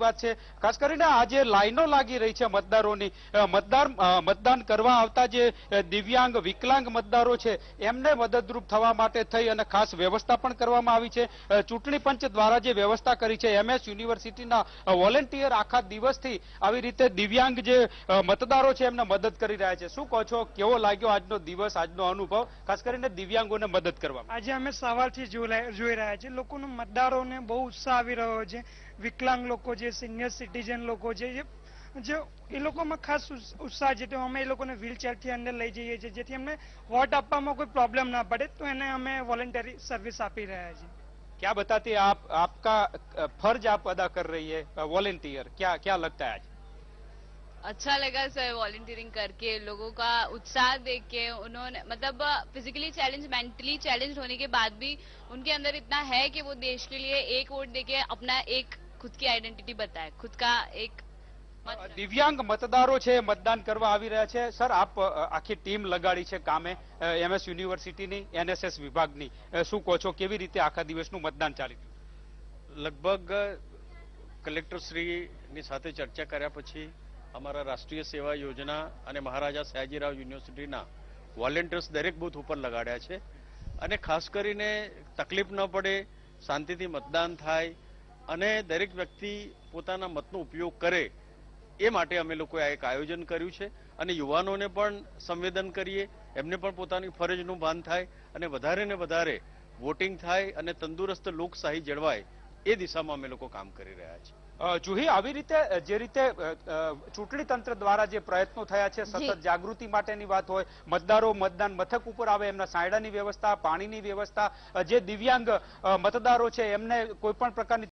વાત છે. ખાસ કરીને આજે લાઈનો લાગી રહી છે મતદારોની મતદાર મતદાન કરવા આવતા જે દિવ્યાંગ, વિકલાંગ મતદારો છે, એમને મદદરૂપ થવા માટે થઈ અને ખાસ વ્યવસ્થા પણ કરવામાં આવી છે. ચૂંટણી પંચ દ્વારા જે વ્યવસ્થા કરી છે, એમએસ યુનિવર્સિટીના વોલેન્ટિયર આખા દિવસથી આવી રીતે દિવ્યાંગ જે મતદારો છે, એમને મદદ કરી રહ્યા છે. શું કહો છો? કેવો લાગ્યો આજનો દિવસ, આજનો અનુભવ? ખાસ કરીને દિવ્યાંગોને મદદ કરવામાં આજે અમે સવારથી જોઈ રહ્યા છીએ. લોકોનો મતદારોને બહુ ઉત્સાહ આવી રહ્યો છે. વિકલાંગ લોકો છે સિનિયર સિટીઝન લોકો છે જે જે એ લોકોમાં ખાસ ઉત્સ- ઉત્સાહ છે તો અમે એ લોકોને વ્હીલચેરથી અંદર લઈ જઈએ છીએ જેથી અમને વોટ આપવામાં કોઈ પ્રોબ્લેમ ના પડે તો એને અમે વોલેન્ટરી સર્વિસ આપી રહ્યા છીએ क्या बताते हैं आप आपका अ, फर्ज आप अदा कर रही है वॉलेंटियर क्या क्या लगता है आज अच्छा लगा सर वॉलंटियरिंग करके लोगों का उत्साह देख के उन्होंने मतलब फिजिकली चैलेंज मेंटली चैलेंज होने के बाद भी उनके अंदर इतना है कि वो देश के लिए एक वोट देके अपना एक खुद की आइडेंटिटी बताए खुद का एक मत रखे। દિવ્યાંગ મતદારો છે એ મતદાન કરવા આવી રહ્યા છે સર આપ અ, આખી ટીમ લગાડી છે કામે એમએસ યુનિવર્સિટીની એનએસએસ વિભાગની અ, શું કહો છો કેવી રીતે આખા દિવસનું મતદાન ચાલી રહ્યું લગભગ કલેક્ટરશ્રીની સાથે ચર્ચા કર્યા પછી અમારા રાષ્ટ્રીય સેવા યોજના અને મહારાજા સયાજીરાવ યુનિવર્સિટીના વોલેન્ટિયર્સ દરેક બૂથ ઉપર લગાડ્યા છે અને ખાસ કરીને તકલીફ ન પડે શાંતિથી મતદાન થાય અને દરેક વ્યક્તિ પોતાના મતનો ઉપયોગ કરે એ માટે અમે લોકોએ આ એક આયોજન કર્યું છે. અને યુવાનોને પણ સંવેદન કરીએ એમને પણ પોતાની ફરજનું ભાન થાય અને વધારે ને વધારે વોટિંગ થાય અને તંદુરસ્ત લોકશાહી જળવાય એ દિશામાં અમે લોકો કામ કરી રહ્યા છીએ. જુહી આવી રીતે જે રીતે ચૂંટણી તંત્ર દ્વારા જે પ્રયત્નો થયા છે સતત જાગૃતિ માટેની વાત હોય મતદારો મતદાન મથક ઉપર આવે એમના સાયડાની વ્યવસ્થા પાણીની વ્યવસ્થા જે દિવ્યાંગ મતદારો છે એમને કોઈ પણ પ્રકારની